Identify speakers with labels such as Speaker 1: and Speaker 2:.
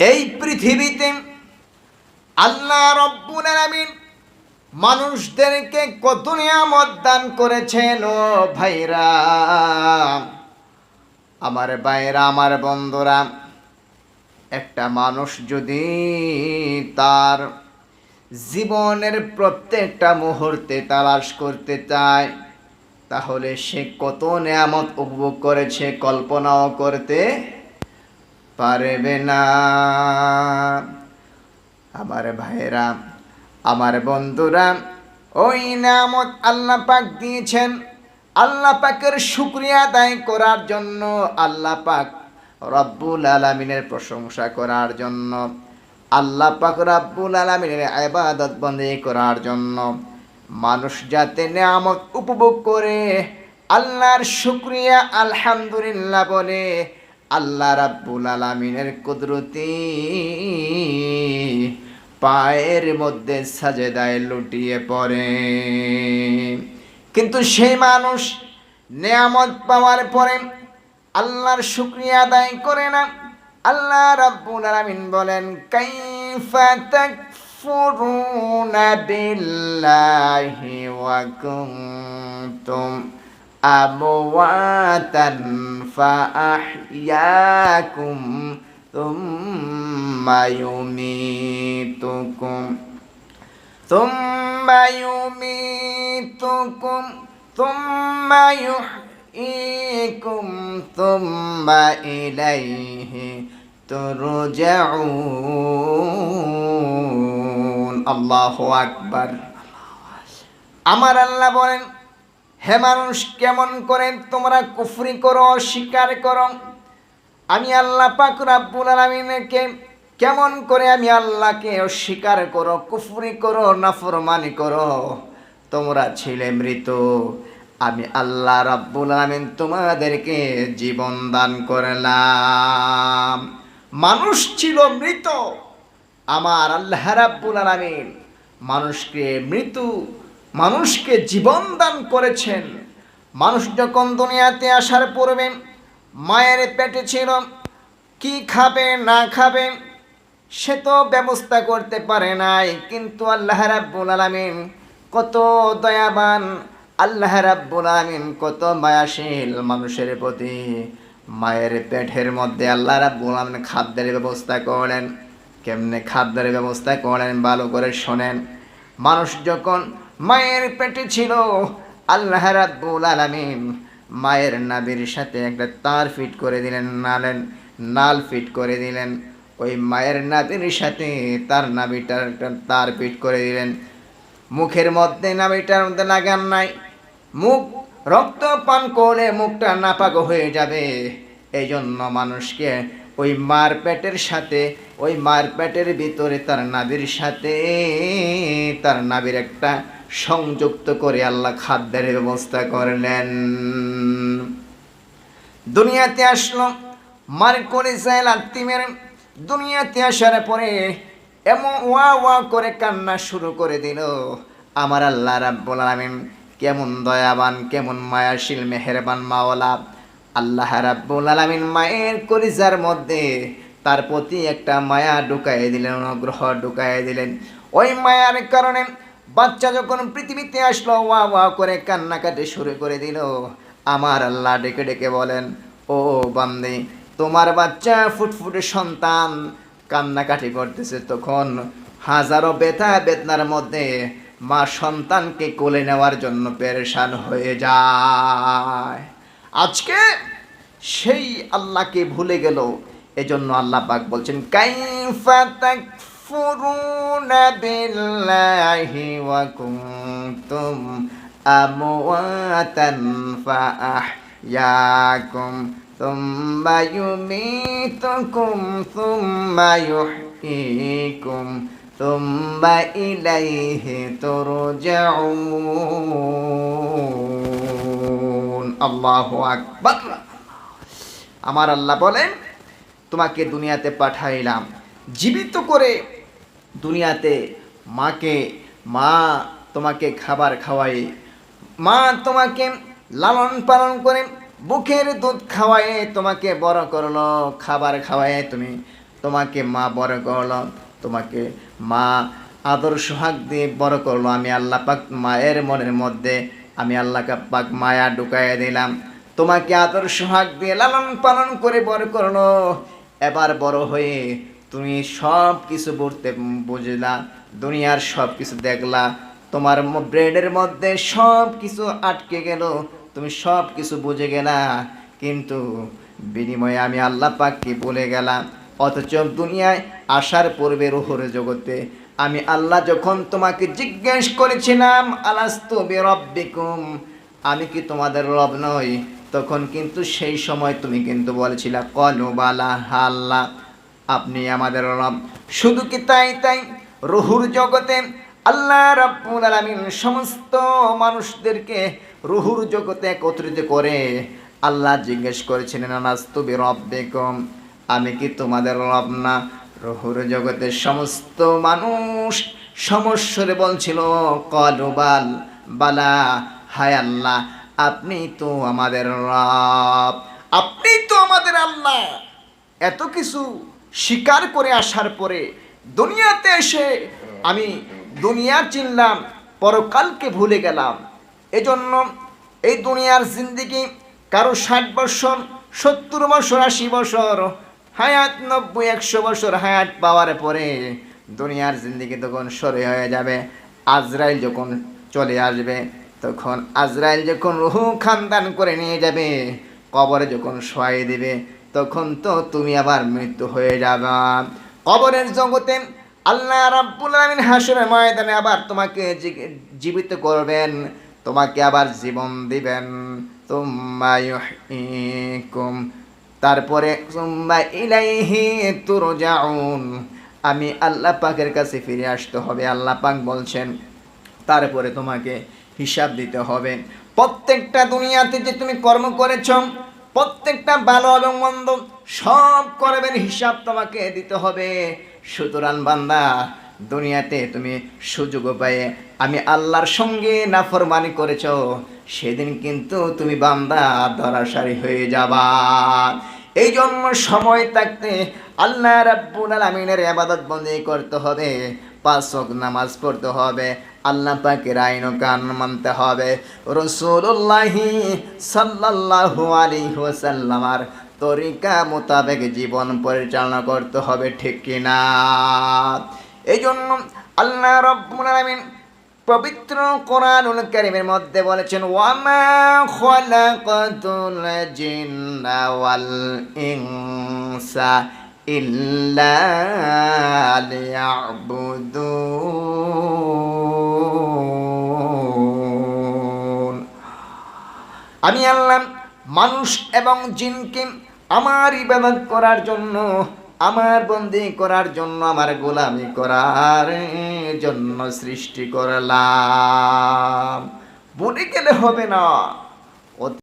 Speaker 1: এই পৃথিবীতে আল্লাহ রব্বুল আলামিন মানুষদেরকে কত নিয়ামত দান করেছেন, ও ভাইরা। আমার ভাইরা, আমার বন্ধুরা, একটা মানুষ যদি তার জীবনের প্রত্যেকটা মুহূর্তে তালাশ করতে চায়, তাহলে সে কত নিয়ামত উপভোগ করেছে, কল্পনাও করতে পারবে না। আমার ভাইরা আমার বন্ধুরা, ওই নামত আল্লাহ পাক দিয়েছেন। আল্লাহ পাকের শুক্রিয়া আদায় করার জন্য, আল্লাহ পাক রব্বুল আলমিনের প্রশংসা করার জন্য, আল্লাহ পাক রব্বুল আলমিনের আবাদত বন্দী করার জন্য, মানুষ যাতে নিয়ামত উপভোগ করে, আল্লাহর শুক্রিয়া আলহামদুলিল্লাহ বলে আল্লাহ রাব্বুল আলমিনের কুদরতি পায়ের মধ্যে সাজেদায় লুটিয়ে পড়ে। কিন্তু সেই মানুষ নিয়ামত পাওয়ার পরে আল্লাহর শুক্রিয়া আদায় করে না। আল্লাহ রাব্বুল আলামিন বলেন, কাইফা তাকফুরুনা বিল্লাহি ওয়া কুনতুম? আমওয়াতান ফাআহইয়াকুম ثم يميتكم ثم يميتكم ثم يحييكم ثم إليه ترجعون الله أكبر আমার আল্লাহ বলেন হে মানুষ, কেমন করে তোমরা কুফরি করো, অস্বীকার করো? আমি আল্লাহ পাক রাব্বুল আলামিনকে কেমন করে আমি আল্লাহকে অস্বীকার করো, কুফরি করো, নাফরমানি করো? তোমরা ছিলে মৃত। আমি আল্লাহ রাব্বুল আলামিন তোমাদেরকে জীবন দান করলাম। মানুষ ছিল মৃত। আমার আল্লাহ রাব্বুল আলামিন মানুষকে মৃত্যু মানুষকে জীবন দান করেছেন। মানুষ যখন দুনিয়াতে আসার পূর্বে মায়ের পেটে ছিল, কি খাবে, না খাবে, সে তো ব্যবস্থা করতে পারে নাই। কিন্তু আল্লাহ রাব্বুল আলামিন কত দয়াবান, আল্লাহ রাব্বুল আলামিন কত মায়াশীল মানুষের প্রতি মায়ের পেটের মধ্যে আল্লাহ রাব্বুল আলামিন খাদ্যের ব্যবস্থা করেন। কেমনে খাদ্যের ব্যবস্থা করেন, ভালো করে শোনেন। মানুষ যখন মায়ের পেটে ছিল। আল্লাহ রাব্বুল আলামিন মায়ের নাবির সাথে একটা তার ফিট করে দিলেন, নালেন, নাল ফিট করে দিলেন। ওই মায়ের নাবির সাথে তার নাবিটার একটা তার ফিট করে দিলেন। মুখের মধ্যে নাবিটার মধ্যে লাগান নাই। মুখ রক্ত পান করলে মুখটা নাপাক হয়ে যাবে। এই জন্য মানুষকে ওই মার পেটের সাথে, ওই মার পেটের ভিতরে তার নাবির সাথে, তার নাবির একটা সংযুক্ত করে আল্লাহ খাদ্যের ব্যবস্থা করলেন। দুনিয়াতে আসলো, মার করে লাত্তি দুনিয়াতে আসার পরে এমন ওয়া ওয়া করে কান্না শুরু করে দিল। আমার আল্লাহ রাব্বুল আলামিন কেমন দয়াবান, কেমন মায়াশীল, মেহেরবান মাওলা। আল্লাহ রাব্বুল আলামিন মায়ের কলিজার মধ্যে তার প্রতি একটা মায়া ঢুকাই দিলেন, অনুগ্রহ ঢুকাই দিলেন। ওই মায়ার কারণে বাচ্চা যখন পৃথিবীতে আসলো, ওয়া ওয়া করে কান্নাকাটি শুরু করে দিল। আমার আল্লাহ ডেকে ডেকে বলেন, ও বান্দি, তোমার বাচ্চা ফুটফুটে সন্তান কান্নাকাটি করতেছে তখন। হাজারো ব্যথা বেদনার মধ্যে মা সন্তানকে কোলে নেওয়ার জন্য পেরেশান হয়ে যায়। আজকে সেই আল্লাহকে ভুলে গেল। এজন্য আল্লাহ পাক বলছেন, কাইফা বিল্লাহি ওয়া কুনতুম আমওয়াতান ফাআহইয়াকুম থুম্মা ইউমীতুকুম থুম্মা ইউহয়ীকুম থুম্মা ইলাইহি তুরজাউন আল্লাহু আকবার আমার আল্লাহ বলেন, তোমাকে দুনিয়াতে পাঠাইলাম। জীবিত করে দুনিয়াতে মাকে, মা তোমাকে খাবার খাওয়াই মা তোমাকে লালন পালন করে, বুকের দুধ খাওয়ায়ে, তোমাকে বড় করল, খাবার খাওয়ায়ে তুমি, তোমাকে মা বড় করল, তোমাকে মা আদর সোহাগ দিয়ে বড় করল। আমি আল্লাহ পাক মায়ের মনের মধ্যে, আমি আল্লাহ পাক মায়া ঢুকাইয়া দিলাম। তোমাকে আদর সোহাগ দিয়ে লালন পালন করে বড় করল। এবার বড় হয়ে তুমি সব কিছু বুঝতে বুঝলা, দুনিয়ার সব কিছু দেখলা, তোমার ব্রেডের মধ্যে সব কিছু আটকে গেল, তুমি সব কিছু বুঝে গেলা। কিন্তু বিনিময়ে আমি আল্লাহ পাককে বলে গেলাম, অথচ দুনিয়ায় আসার পূর্বে রুহুর জগতে আমি আল্লাহ যখন তোমাকে জিজ্ঞেস করেছিলাম, আলাস্তু বিরব্বিকুম? আমি কি তোমাদের রব নই? তখন কিন্তু সেই সময় তুমি কিন্তু বলেছিলা, কলু বালা হাল্লা। আপনি আমাদের রব। শুধু কি তাই তাই? রুহুর জগতে আল্লাহ রাব্বুল আলামিন সমস্ত মানুষদেরকে রুহুর জগতে একত্রিত করে আল্লাহ জিজ্ঞেস করেছিলেন আনাস্তু বিরব্বিকুম? আমি কি তোমাদের রব না? রহুর জগতের সমস্ত মানুষ সমস্যরে বলছিল কলবাল বালা, হায় আল্লাহ, আপনি তো আমাদের রব। আপনি তো আমাদের আল্লাহ। এত কিছু স্বীকার করে আসার পরে দুনিয়াতে এসে আমি দুনিয়া চিনলাম, পরকালকে ভুলে গেলাম। এজন্য এই দুনিয়ার জিন্দিগি কারও ষাট বছর, সত্তর বছর, আশি বছর, হায়াত, নব্বই, একশো বছর হায়াত পাওয়ার পরে দুনিয়ার জিন্দিগি তখন সরে হয়ে যাবে। আজরাইল যখন চলে আসবে, তখন আজরাইল যখন রুহু খানদান করে নিয়ে যাবে, কবরে যখন শোয়াই দিবে তখন তো তুমি আবার মৃত্যু হয়ে যাবে। কবরের জগতে আল্লাহ রাব্বুল আলামিন হাসরের ময়দানে আবার তোমাকে জীবিত করবেন, তোমাকে আবার জীবন দিবেন। তুম্মা ইউহয়িকুম তারপরে সুম্মা ইলাইহি তুরজাউন। আমি আল্লাহ পাকের কাছে ফিরে আসতে হবে, আল্লাহ পাক বলছেন, তারপরে তোমাকে হিসাব দিতে হবে। প্রত্যেকটা দুনিয়াতে যে তুমি কর্ম করেছ প্রত্যেকটা ভালো এবং মন্দ সব করবেন, হিসাব তোমাকে দিতে হবে। সুতরাং বান্দা, দুনিয়াতে তুমি সুযোগ পায়ে। আমি আল্লাহর সঙ্গে নাফরমানি করেছ, সেদিন কিন্তু তুমি বান্দা ধরাশারি হয়ে যাবা। এই জন্য সময় থাকতে আল্লাহ রাব্বুল আলামিনের ইবাদত বন্দি করতে হবে, পাঁচ নামাজ পড়তে হবে। আল্লাহ পাকের আইন কান মানতে হবে। রসুল্লাহি সাল্লাল্লাহু আলাইহি ওয়াসাল্লামার তরিকা মোতাবেক জীবন পরিচালনা করতে হবে, ঠিক কিনা এই জন্য আল্লাহ আলামিন পবিত্র কোরআনুল কারীমের মধ্যে বলেছেন, ওয়ামা খলাকাতুল জিন্না ওয়াল ইনসা ইল্লা লিয়াবুদুন আমি আল্লাহ মানুষ এবং জিনকে আমার ইবাদত করার জন্য, আমার বন্দি করার জন্য, আমার গোলামি করার জন্য সৃষ্টি করলাম। বলে গেলে হবে না।